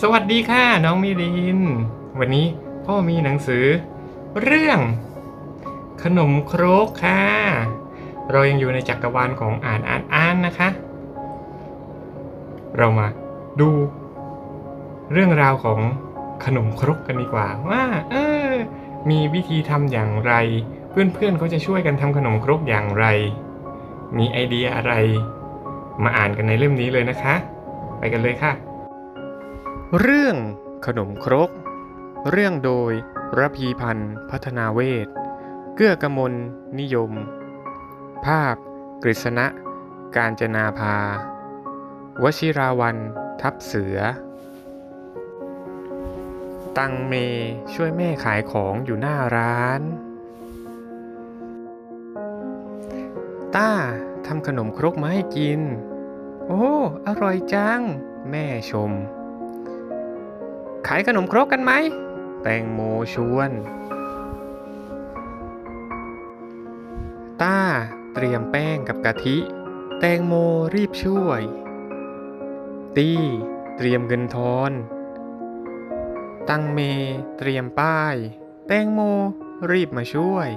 สวัสดีค่ะน้องมิลิน วันนี้พ่อมีหนังสือ เรื่อง ขนมครกค่ะ เรายังอยู่ในจักรวาลของอ่านอ่านอ่านนะคะ เรามาดู เรื่องราวของขนมครกกันดีกว่าว่าเออมีวิธีทำอย่างไร เพื่อนๆเขาจะช่วยกันทำขนมครกอย่างไร มีไอเดียอะไร มาอ่านกันในเล่มนี้เลยนะคะ ไปกันเลยค่ะ เรื่องขนมครก เรื่องโดยระพีพันธ์พัฒนาเวทเกื้อกมลนิยม ภาพ กฤษณะ การจนาภา วชิราวันทับเสือ ตังเมช่วยแม่ขายของอยู่หน้าร้าน ต้าทำขนมครกมาให้กิน โอ้ อร่อยจัง แม่ชม ขายขนมครกกันไหม แตงโมชวน ต้าเตรียมแป้งกับกะทิ แตงโมรีบช่วย ตี้เตรียมเงินทอน ตังเมเตรียมป้าย แตงโมรีบมาช่วย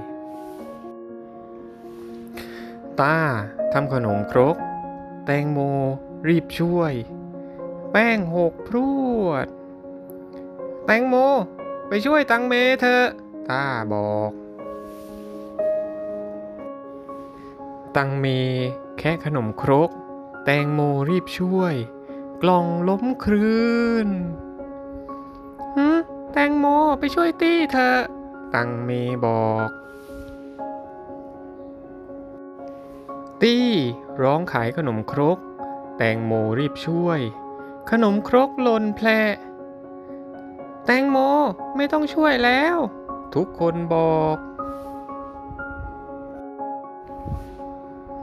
ต้าทำขนมครก แตงโมรีบช่วย แป้งหกพรวด แตงโม ไปช่วยตังเมเถอะต้าบอก ตังเม แค่ขนมครก แตงโมรีบช่วย กล่องล้มคลื่นหืแตงโมไปช่วยตี้เถอะ ตังเมบอก ตี้ร้องขายขนมครก แตงโมรีบช่วย ขนมครกหล่นแพล แตงโมไม่ต้องช่วยแล้ว ทุกคนบอก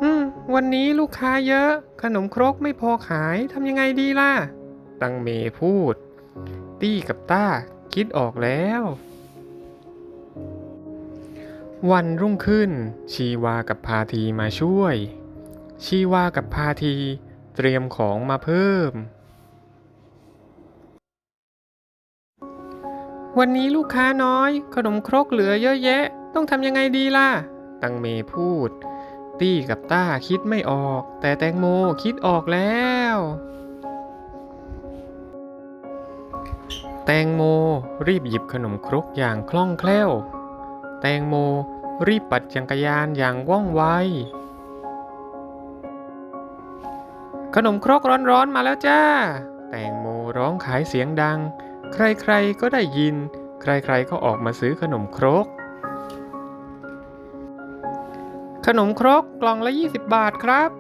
อืม วันนี้ลูกค้าเยอะ ขนมครกไม่พอขายทำยังไงดีล่ะ ตังเมพูด ตี้กับต้าคิดออกแล้ว วันรุ่งขึ้น ชีวากับพาทีมาช่วย ชีวากับพาทีเตรียมของมาเพิ่ม วันนี้ลูกค้าน้อย ขนมครกเหลือเยอะแยะ ต้องทำยังไงดีล่ะ ตังเมพูด ตี้กับต้าคิดไม่ออก แต่แตงโมคิดออกแล้ว แตงโมรีบหยิบขนมครกอย่างคล่องแคล่ว แตงโมรีบปัดจักรยานอย่างว่องไว ขนมครกร้อนๆมาแล้วจ้า แตงโมร้องขายเสียงดัง ใครๆก็ได้ยิน ใครๆก็ออกมาซื้อขนมครก ขนมครกกล่องละ 20 บาทครับ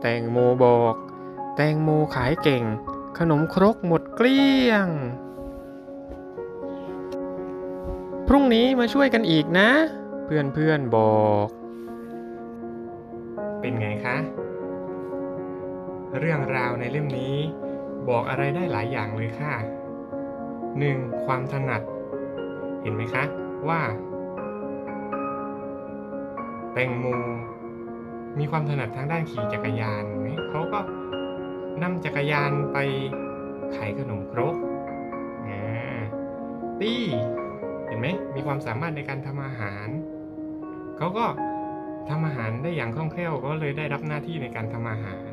แตงโมบอก แตงโมขายเก่ง ขนมครกหมดเกลี้ยง พรุ่งนี้มาช่วยกันอีกนะ เพื่อนๆบอก เป็นไงคะ เรื่องราวในเล่มนี้บอกอะไรได้หลายอย่างเลยค่ะ 1. ความถนัด เห็นไหมคะว่าแตงโมมีความถนัดทางด้านขี่จักรยานเนไหมเขาก็นำจักรยานไปขายขนมครกอ่าตี้เห็นไหมมีความสามารถในการทำอาหาร เขาก็ทำอาหารได้อย่างคล่องแคล่วก็เลยได้รับหน้าที่ในการทำอาหาร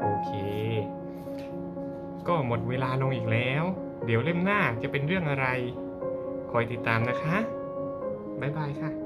โอเค ก็หมดเวลาลงอีกแล้ว เดี๋ยวเล่มหน้าจะเป็นเรื่องอะไร คอยติดตามนะคะ บ๊ายบายค่ะ